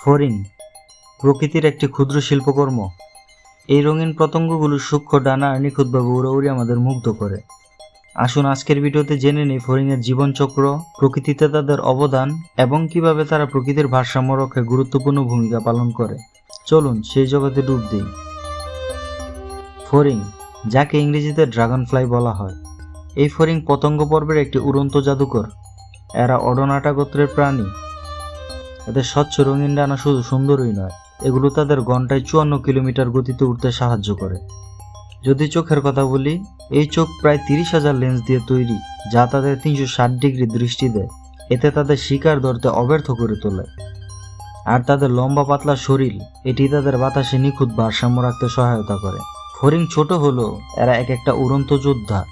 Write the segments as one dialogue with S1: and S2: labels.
S1: Foreign প্রকৃতির একটি ক্ষুদ্র শিল্পকর্ম। এই রঙিন পতঙ্গগুলো সূক্ষ্ম ডানা আর নিখুঁতভাবে উড়াউড়ি আমাদের মুগ্ধ করে। আসুন আজকের ভিডিওতে জেনে নিই ফরিংয়ের জীবনচক্র, প্রকৃতিতে তাদের অবদান, এবং কীভাবে তারা প্রকৃতির ভারসাম্য রক্ষায় গুরুত্বপূর্ণ ভূমিকা পালন করে। চলুন সেই জগতে ডুব দিই। ফরিং যাকে ইংরেজিতে ড্রাগন ফ্লাই বলা হয়, এই ফরিং পতঙ্গ পর্বের একটি উড়ন্ত জাদুকর। এরা অডনাটা গোত্রের প্রাণী। এদের স্বচ্ছ রঙিন ডানা শুধু সুন্দরই নয়, এগুলো তাদের ঘন্টায় চুয়ান্ন কিলোমিটার গতিতে উঠতে সাহায্য করে। যদি চোখের কথা বলি, এই চোখ প্রায় তিরিশ হাজার লেন্স দিয়ে তৈরি, যা তাদের তিনশো ষাট ডিগ্রি দৃষ্টি দেয়। এতে তাদের শিকার ধরতে অব্যর্থ করে তোলে। আর তাদের লম্বা পাতলা শরীর, এটি তাদের বাতাসে নিখুঁত ভারসাম্য রাখতে সহায়তা করে। ফরিং ছোট হলেও এরা এক একটা উড়ন্ত যোদ্ধা।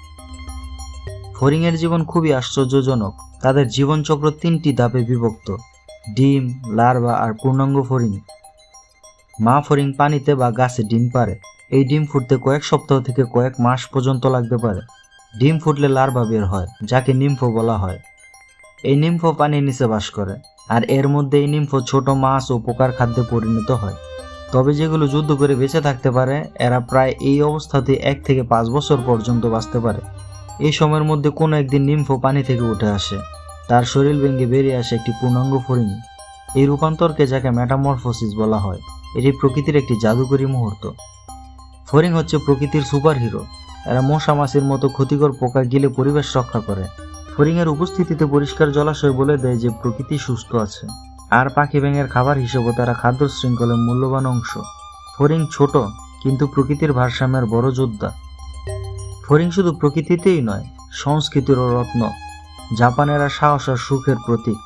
S1: ফরিংয়ের জীবন খুবই আশ্চর্যজনক। তাদের জীবনচক্র তিনটি ধাপে বিভক্ত। ডিম, লার্ভা আর পূর্ণাঙ্গ ফরিং মা ফরিং পানিতে বা গাছে ডিম পারে এই ডিম ফুটতে কয়েক সপ্তাহ থেকে কয়েক মাস পর্যন্ত লাগতে পারে। ডিম ফুটলে লার্ভা বের হয়, যাকে নিম্ফো বলা হয়। এই নিম্ফো পানির নিচে বাস করে, আর এর মধ্যে এই নিম্ফো ছোট মাছ ও পোকার খাদ্যে পরিণত হয়। তবে যেগুলো যুদ্ধ করে বেঁচে থাকতে পারে, এরা প্রায় এই অবস্থাতে এক থেকে পাঁচ বছর পর্যন্ত বাঁচতে পারে। এই সময়ের মধ্যে কোনো একদিন নিম্ফো পানি থেকে উঠে আসে। তার শরীর ভেঙে বেরিয়ে আসে একটি পূর্ণাঙ্গ ফরিং এই রূপান্তরকে যাকে ম্যাটামরফোসিস বলা হয়, এটি প্রকৃতির একটি জাদুকরী মুহূর্ত। ফরিং হচ্ছে প্রকৃতির সুপারহিরো। এরা মশা মাছির মতো ক্ষতিকর পোকা গিলে পরিবেশ রক্ষা করে। ফরিংয়ের উপস্থিতিতে পরিষ্কার জলাশয় বলে দেয় যে প্রকৃতি সুস্থ আছে। আর পাখি ব্যাঙের খাবার হিসেবে তারা খাদ্য শৃঙ্খলের মূল্যবান অংশ। ফরিং ছোট, কিন্তু প্রকৃতির ভারসাম্যের বড় যোদ্ধা। ফরিং শুধু প্রকৃতিতেই নয়, সংস্কৃতিরও রত্ন। জাপানেরা সাহস আর সুখের প্রতীক।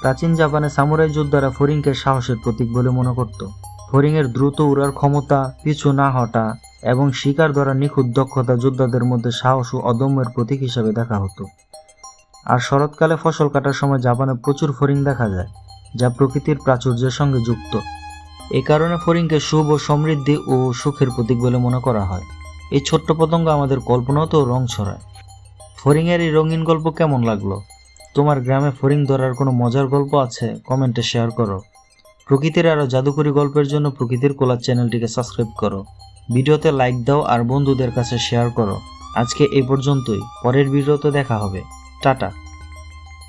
S1: প্রাচীন জাপানে সামুরাই যোদ্ধারা ফরিংকে সাহসের প্রতীক বলে মনে করত। ফরিংয়ের দ্রুত উড়ার ক্ষমতা, পিছু না হটা এবং শিকার ধরা নিখুঁত দক্ষতা যোদ্ধাদের মধ্যে সাহস ও অদম্যের প্রতীক হিসাবে দেখা হতো। আর শরৎকালে ফসল কাটার সময় জাপানে প্রচুর ফরিং দেখা যায়, যা প্রকৃতির প্রাচুর্যের সঙ্গে যুক্ত। এই কারণে ফরিংকে শুভ সমৃদ্ধি ও সুখের প্রতীক বলে মনে করা হয়। এই ছোট্ট পতঙ্গ আমাদের কল্পনাতেও রং ছড়ায়। ফরিংয়ের এই রঙিন গল্প কেমন লাগল? তোমার গ্রামে ফরিং ধরার কোনো মজার গল্প আছে? কমেন্টে শেয়ার করো। প্রকৃতির আরও জাদুকরী গল্পের জন্য প্রকৃতির কোলার চ্যানেলটিকে সাবস্ক্রাইব করো। ভিডিওতে লাইক দাও আর বন্ধুদের কাছে শেয়ার করো। আজকে এ পর্যন্তই। পরের ভিডিওতে দেখা হবে। টাটা।